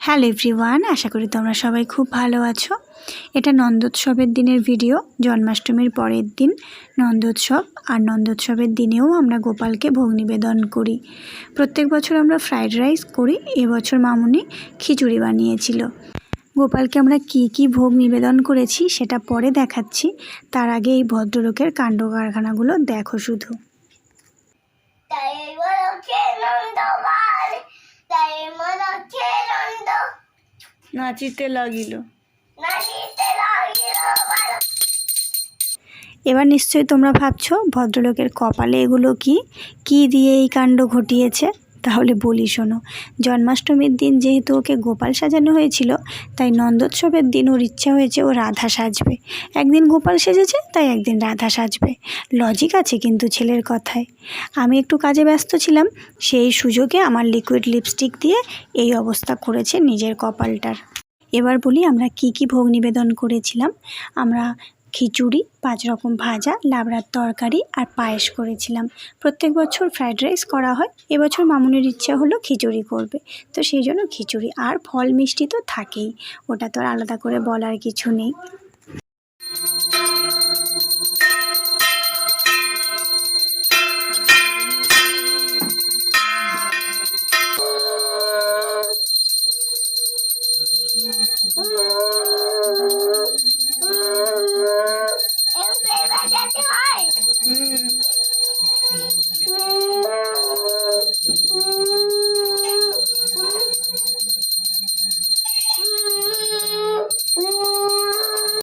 Hello everyone আশা করি তোমরা সবাই খুব ভালো আছো। এটা নন্দোৎসবের দিনের ভিডিও জন্মাষ্টমীর পরের দিন নন্দোৎসব, আর নন্দোৎসবের দিনেও আমরা গোপালকে ভোগ নিবেদন করি। প্রত্যেক বছর আমরা ফ্রাইড রাইস করি এবছর মামুনি খিচুড়ি বানিয়েছিল। গোপালকে আমরা কি কি ভোগ নিবেদন করেছি সেটা পরে দেখাচ্ছি। তার আগে এই ভদ্রলোকের কাণ্ড কারখানাগুলো দেখো শুধু তাই বলো কে নন্দবাল তাই বলো কে নন্দ নাচিতে লাগিল। বাল এবার নিশ্চয়ই তোমরা ভাবছ ভদ্রলোকের কপালে এগুলো কি? কি দিয়ে এই কাণ্ড ঘটিয়েছে? তাহলে বলি শোনো, জন্মাষ্টমীর দিন যেহেতু ওকে গোপাল সাজানো হয়েছিল, তাই নন্দোৎসবের দিন ওর ইচ্ছা হয়েছে ও রাধা সাজবে। একদিন গোপাল সেজেছে, তাই একদিন রাধা সাজবে। লজিক আছে কিন্তু ছেলের কথায়। আমি একটু কাজে ব্যস্ত ছিলাম, সেই সুযোগে আমার লিকুইড লিপস্টিক দিয়ে এই অবস্থা করেছে নিজের কপালটার। এবার বলি আমরা কি কি ভোগ নিবেদন করেছিলাম? আমরা খিচুড়ি, পাঁচ রকম ভাজা, লাবড়ার তরকারি আর পায়েস করেছিলাম। প্রত্যেক বছর ফ্রায়েড রাইস করা হয়। এবছর মামুনের ইচ্ছা হলো খিচুড়ি করবে। তো সেই জন্য খিচুড়ি আর ফল মিষ্টি তো থাকেই। ওটা তো আর আলাদা করে বলার কিছু নেই। Oh